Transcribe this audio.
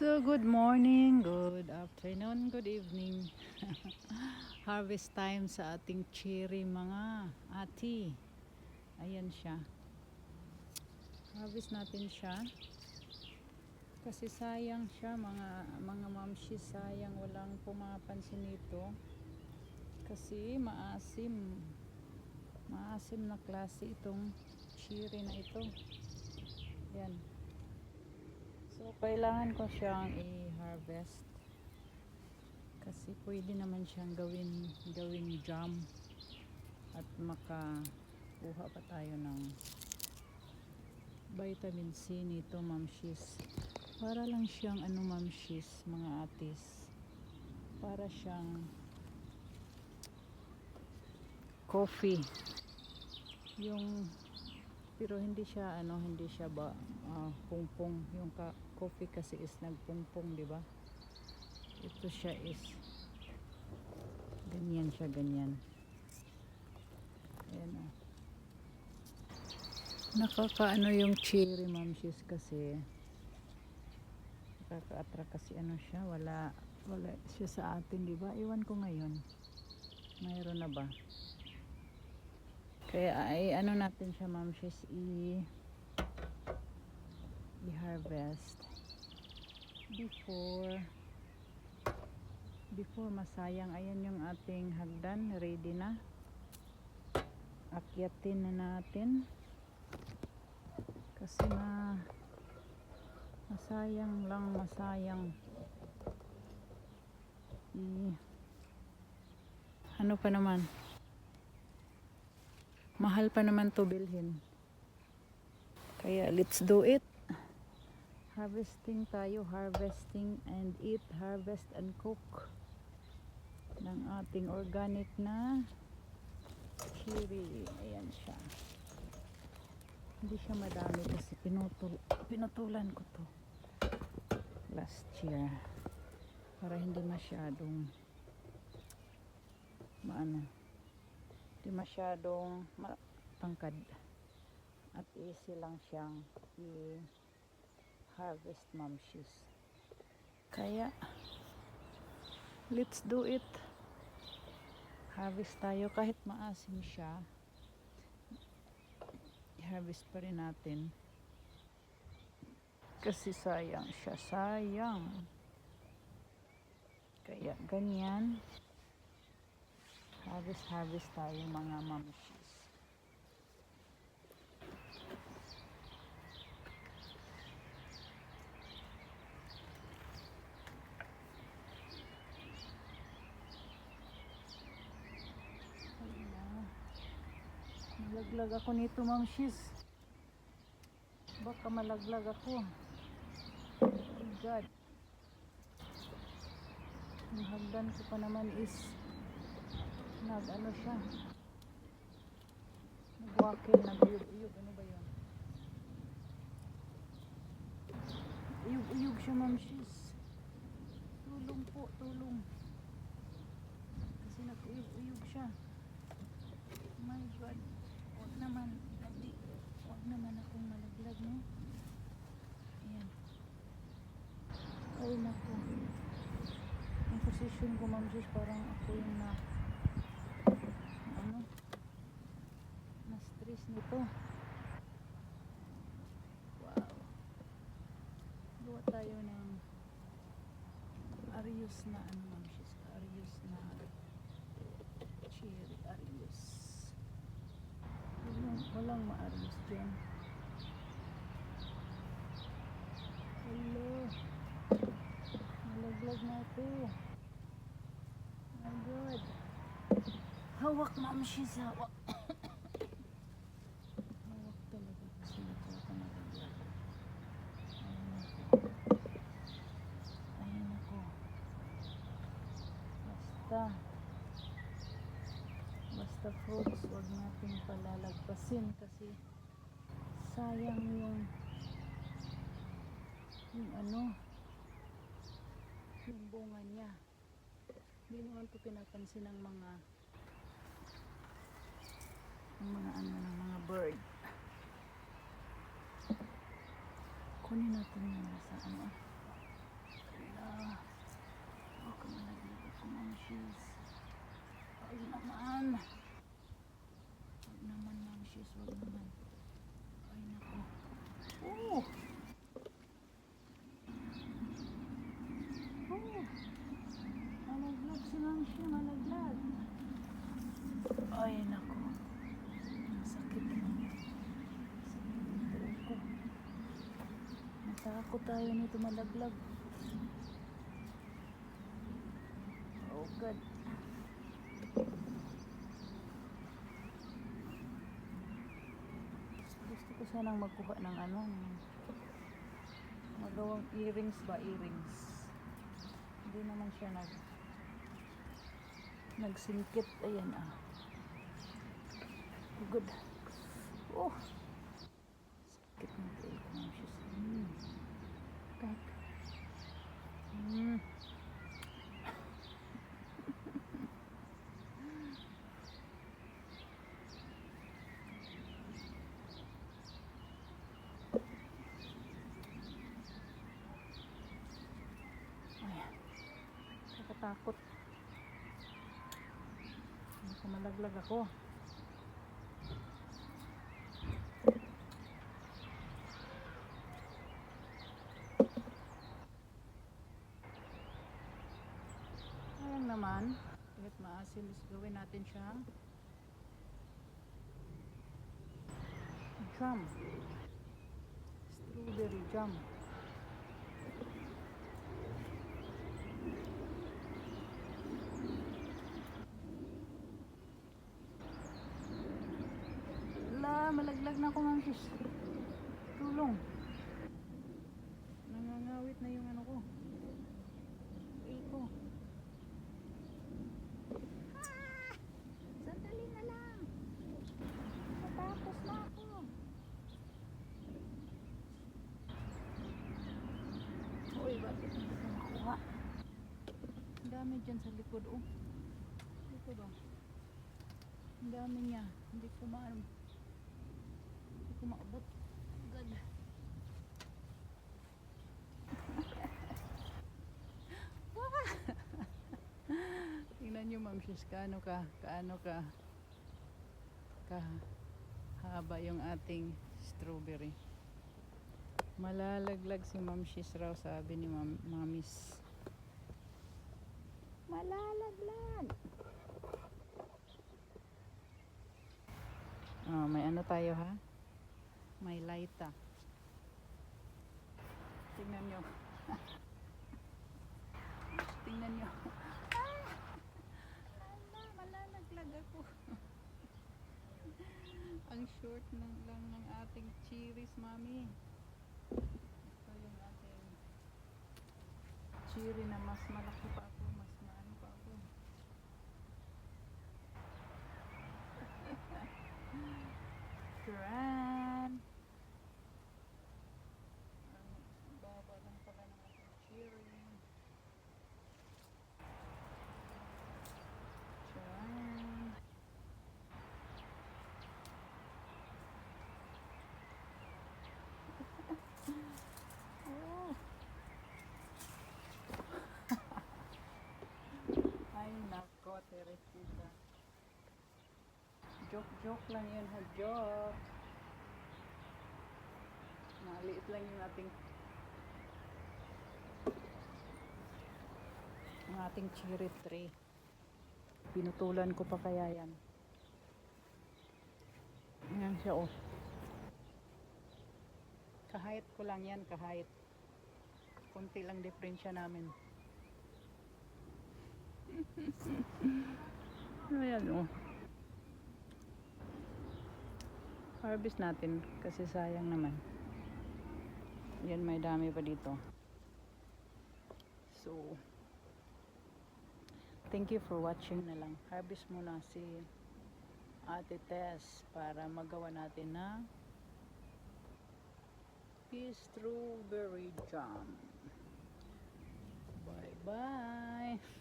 So, good morning, good afternoon, good evening. Harvest time sa ating cherry mga ati. Ayan siya. Harvest natin siya. Kasi sayang siya mga mga mamshi sayang walang pumapansin nito. Kasi maasim. Maasim na klase itong cherry na ito. Yan. So, kailangan ko siyang i-harvest. Kasi pwede naman siyang gawin, gawin jam. At makakuha pa tayo ng vitamin C nito, mamshis. Para lang siyang ano, mamshis, mga atis. Para siyang coffee. Yung pero hindi siya ano hindi siya ba ah, pungpong yung ka, coffee kasi is nagpungpong di ba? Ito siya is ganyan siya ganyan. Ayan oh. nakakaano yung cherry mamshis kasi nakaka-attract kasi ano siya wala wala siya sa atin di ba? Iwan ko ngayon. Mayroon na ba kaya ay ano natin siya ma'am? Sis i i-harvest. Before before masayang. Ayan yung ating hagdan. Ready na. Akyatin na natin. Kasi na masayang lang masayang. I ano pa naman mahal pa naman to bilhin. Kaya let's do it. Harvesting tayo harvesting and eat harvest and cook ng ating organic na cherry ayan siya. Hindi siya madami kasi pinutul pinutulan ko to last year para hindi masyadong maano hindi masyadong matangkad. At easy lang siyang i-harvest mamshies kaya let's do it. Harvest tayo. Kahit maasim siya i-harvest pa rin natin. Kasi sayang siya. Sayang. Kaya ganyan harvest harvest tayo mga na. malaglag ako nito mamshis baka malaglag ako. Oh god. Yung hagdan ko pa naman is nag ano siya? Nagwakil naguyog-uyog ano ba yun? Uyog-uyog siya ma'am. Sis tulong po tulong. Kasi nag-uyog-uyog siya. My god. Huwag naman hindi huwag naman akong malaglag no? Ayan. Ay naku. Ang position ko ma'am sis parang ako yung na ano na nito wow. Gawa tayo ng arios na ano ma'am sis arios na cherry arios walang, walang maarios dyan hello. Nalaglag na ito my god. Hawak ma'am hawak hawak ka-fruits, huwag natin palalagpasin kasi sayang yung yung ano yung bunga niya. Hindi naman ito pinapansin ng mga ng mga ano ng mga bird. Kunin natin yung nasa ano. Kala huwag ka malaglag ako mga shoes ayun naman. Takot tayo nito malaglag. Oh God. Gusto ko sanang magkuha ng ano, ng magawang earrings ba, earrings. Hindi naman siya nag nagsingkit. Ayan ah. Good. Oh. Sakit ng tail ko mga sis. Hmm. Tak. Ay. Nakatakot. Malaglag ako. Sayang naman. Kahit maasim, is gawin natin siya. Jam. Strawberry jam. La, malaglag na ako, ma'am sis. Tulong. Nangangawit na yung ano ko. Way ko. Ah! Sandali na lang. Matapos na ako. Uy, bakit hindi ko makuha? Ang dami dyan sa likod, oh. Likod, oh. Ang dami niya. Hindi ko maano. Hindi ko maabot. God. Tingnan nyo, Ma'am Sis, kaano ka, kaano ka, ka haba yung ating strawberry. Malalaglag si Ma'am Sis raw, sabi ni Ma'am Mamis. Malalaglag! Oh, may ano tayo ha? May lighta. Tingnan nyo. Tingnan nyo. Ah! Ala, malalaglag ako. Ang short ng, lang ng ating cherries, mami. Ito yung ating cherry na mas malaki pa ako, mas maano pa ako. Turan! Ang baba lang pala ng ating cherry. Turan! Oh. Ay, nako, Teresita. Joke-joke lang yun, ha? Joke. Maliit lang yung ating ang ating cherry tree. Pinutulan ko pa kaya yan. Ayan siya, oh. Kahait ko lang yan, kahait. Kunti lang diferensya namin. Ayan, oh. Harvest natin kasi sayang naman. Yan, may dami pa dito. So, thank you for watching na lang. Harvest muna si Ate Tess para magawa natin na strawberry jam. Bye-bye.